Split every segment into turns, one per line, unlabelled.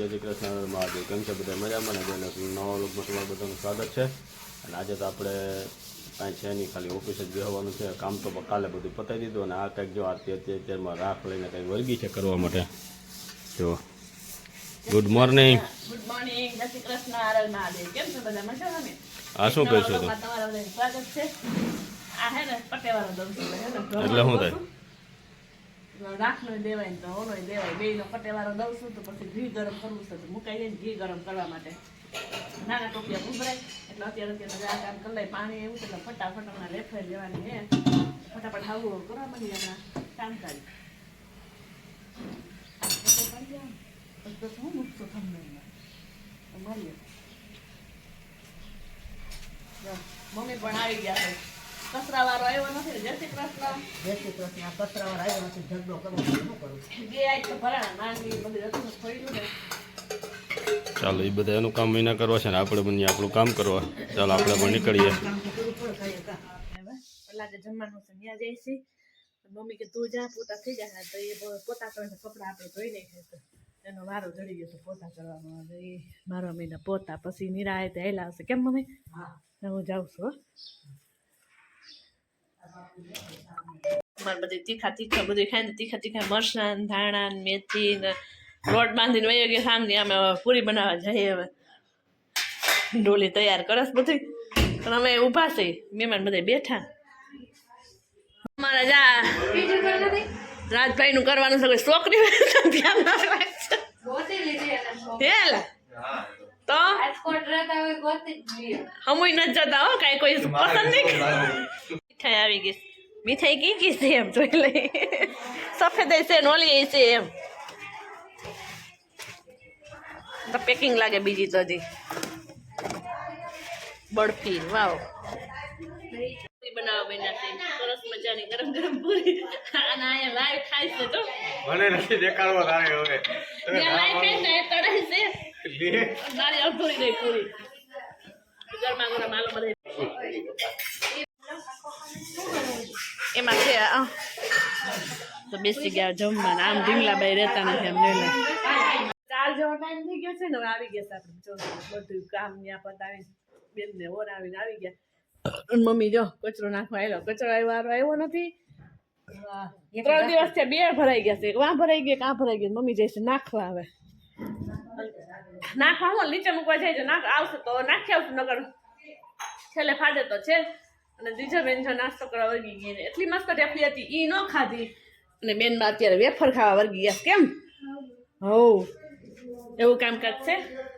જય શ્રી કૃષ્ણ મહાદેવ. કેમ છે બધા? મજામાં? ને જેને નવા લોકમાં તમારું બધાનું સ્વાગત છે. અને આજે તો આપણે કાંઈ છે નહીં ખાલી ઓફિસે જ બેહવાનું છે. કામ તો કાલે બધું પતાવી દીધું અને આ કંઈક જો આરતી અત્યારે અત્યારમાં રાખ લઈને કંઈ વર્ગી છે કરવા માટે. જો. ગુડ મોર્નિંગ
ગુડ મોર્નિંગ જય શ્રી કૃષ્ણ આરલ મહાદેવ. કેમ છો બધા? મજામાં ને?
આ શું કહે છે
તમારા સ્વાગત છે. આ હે ને પટેવાળો દઉં છું
એટલે શું થાય?
રાખનો દેવાય ને તો ઓનો દેવાય. નો પટેવાળો દઉં છું તો પછી ઘી ગરમ કરવું છે તો મુકાઈ જાય ઘી ગરમ કરવા માટે. નાના ટોપિયા ઉભરાય એટલે અત્યારે અત્યારે આ કામ કરી લઈ પાણી એવું છે એટલે ફટાફટ હમણાં લેફાઈ લેવાની હે. ફટાફટ હાવું કરવા માંડી હમણાં કામકાજ. શું મૂકશો તમને મળીએ મમ્મી પણ આવી ગયા છે આવ્યો નથી જય શ્રી કૃષ્ણ?
જય શ્રી કૃષ્ણ આ આવ્યો નથી ઝઘડો કરવો શું કરું
બે આઈ તો ભરાણા માંડવી બધી રસોઈ ખોઈ ને
ચાલો એ બધા એનું કામ મહિના કરવા છે ને આપણે બંને આપણું કામ કરવા. ચાલો આપણે પણ નીકળીએ.
જમવાનું છે ત્યાં જઈ છે મમ્મી કે તું જા પોતા થઈ જાય તો એ પોતા કરે કપડા આપણે ધોઈ નાખે તો એનો વારો જડી ગયો તો પોતા કરવાનો. એ મારા મહિના પોતા પછી નિરાય તે હેલા આવશે કેમ મમ્મી?
હા.
હું જાઉં છું હો. મારે બધી તીખા તીખા બધું ખાય ને તીખા તીખા મરચાં ને ધાણા ને મેથી ને રોટ બાંધીને વહી ગયો સામની અમે પૂરી બનાવવા જઈએ હવે. ડોલી તૈયાર કરસ બધી. પણ અમે ઊભા છે મહેમાન બધા બેઠા. અમારા જા રાજભાઈ નું કરવાનું છે છોકરી ધ્યાન ના તો? હમુય નથી જતા હો કાંઈ કોઈ પસંદ નહીં મીઠાઈ આવી ગઈ. મીઠાઈ કી ગઈ છે એમ જોઈ લઈ સફેદ છે નોલી છે એમ. તો પેકિંગ લાગે બીજી તો હજી. બરફી વાવ. બનાવો સરસ મજાની ગરમ ગરમ પૂરી. અને અહીંયા લાઈવ ખાઈ છે તો.
મને નથી દેખાડવો તારે હવે.
લાઈવ ખાય ને એ છે. મારી અડધોરી નહીં પૂરી. ગરમા ગરમ આલો બધે. બેસી ગયા જમવાના. આમ ઢીંગલાબાઈ રહેતા નથી એમ લઈ ચાર જેવો ટાઈમ થઈ ગયો છે ને, હવે આવી ગયા આપણે બધું કામ ત્યાં પતાવી બેન ને ઓર આવીને આવી ગયા. મમ્મી જો, કચરો નાખવા આવ્યો કચરો આવ્યો આવ્યો નથી. ત્રણ દિવસ છે બે ભરાઈ ગયા છે. વાં ભરાઈ ગયા કાં ભરાઈ ગયા મમ્મી જઈશ નાખવા આવે નાખવા હું, નીચે મૂકવા જાય નાખ, આવશે તો નાખી આવશું નગર છેલ્લે ફાડે તો છે. અને બીજા બેન જો નાસ્તો કરવા વળગી ગઈ એટલી મસ્ત ટેપલી હતી, ઈ ન ખાધી. અને બેન અત્યારે વેફર ખાવા વર્ગી ગયા કેમ? હો એવું કામકાજ છે?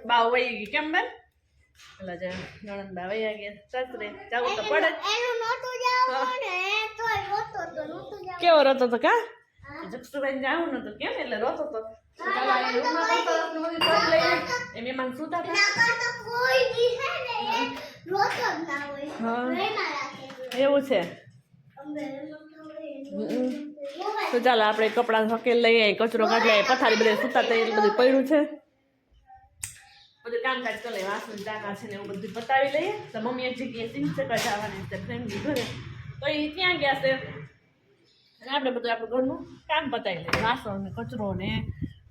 બા વહી ગઈ કેમ બેન? એટલે જે નણંદ બા વહી ગયા સસરે જવું તો પડે. જ
એનું નહોતું જાવું ને તોય રોતો તો. નહોતું જાવું
કેવો રોતો તો કા જક્ષુભાઈ જાવું નતું કેમ એટલે રોતો તો તો મહેમાન સુતા હતા
તો
એવું છે. તો ચાલો આપણે કપડાં હકેલ લઈએ, કચરો કાઢી લઈએ પથારી બધે સૂતા તે બધું પડ્યું છે. બધું કામકાજ કરી લઈએ, વાસણ, ચાકા છે ને એવું બધું પતાવી લઈએ. તો મમ્મી એક જગ્યાએ સિંચકા જવાની છે ફેમિલી ઘરે. તો એ ત્યાં ગયા છે? અને આપણે બધું આપણું ઘરનું કામ પતાવી લઈએ. વાસણ ને કચરો ને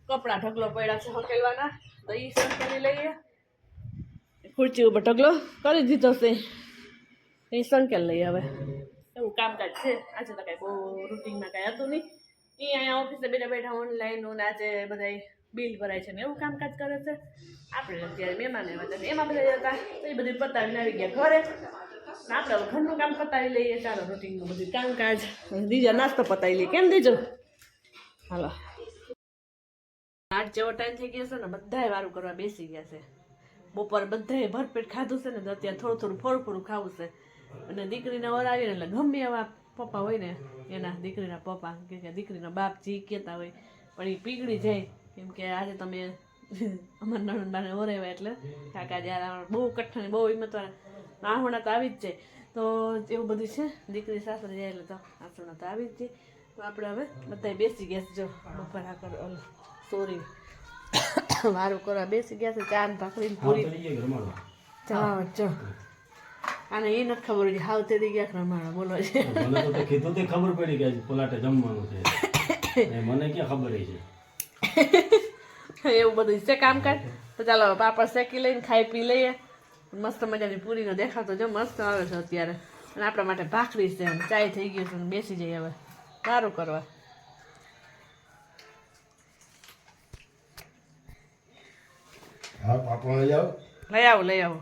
કપડાં ઢગલો પડ્યા છે હકેલવાના. તો એ સંકેલી લઈએ. ખુરચી ઉપર ઢગલો કરી દીધો છે. એ સંકેલ લઈએ હવે. એવું કામકાજ છે. આજે તો કાંઈ બહુ રૂટિનમાં કાંઈ હતું નહીં. એ અહીંયા ઓફિસે બેઠા બેઠા ઓનલાઈન ને આજે બધા બિલ ભરાય છે ને એવું કામકાજ કરે છે. આપણે અત્યારે મહેમાન આવ્યા હતા એમાં બધા હતા તો એ બધું પતાવીને આવી ગયા ઘરે. આપણે ઘરનું કામ પતાવી લઈએ, ચાલો રૂટિનનું બધું કામકાજ દીજો નાસ્તો પતાવી લઈએ. કેમ દીજો? હાલો. આઠ જેવો ટાઈમ થઈ ગયો છે ને બધાએ વારું કરવા બેસી ગયા છે. બપોર બધાએ ભરપેટ ખાધું છે ને તો અત્યારે થોડું થોડું ફળ થોડું ખાવું છે. અને દીકરીના વર આવીને એટલે ગમે એવા પપ્પા હોય ને એના દીકરીના પપ્પા કે કે દીકરીના બાપ જે કહેતા હોય પણ એ પીગળી જાય કેમ કે આજે તમે અમારા નણંદબાને ઓરેવા એટલે કાકા જ્યારે બહુ કઠણ બહુ હિંમતવાળા આહુણા તો આવી જ જાય. તો એવું બધું છે દીકરી સાસરે જાય એટલે તો આસુણા તો આવી જ જાય. તો આપણે હવે બધા બેસી ગયા છે જો બપોર આ કરો સોરી વારું કરવા બેસી ગયા છે ચા ને ભાખરી પૂરી ચા ચા આને એ નથી ખબર હોય હાવ તે દી ગયા રમાણા બોલો છે.
મને તો કીધું તે ખબર પડી કે પલાટે જમવાનું છે. મને ક્યાં ખબર છે?
એવું બધું છે કામકાજ? તો ચાલો પાપડ શેકી લઈને ખાઈ પી લઈએ. મસ્ત મજાની પૂરીનો દેખાતો જો મસ્ત આવે છે અત્યારે. અને આપણા માટે ભાખરી છે એમ ચાય થઈ ગયું છે અને બેસી જઈએ હવે. સારું કરવા.
હા પાપડ લઈ આવો.
લઈ આવો લઈ આવો.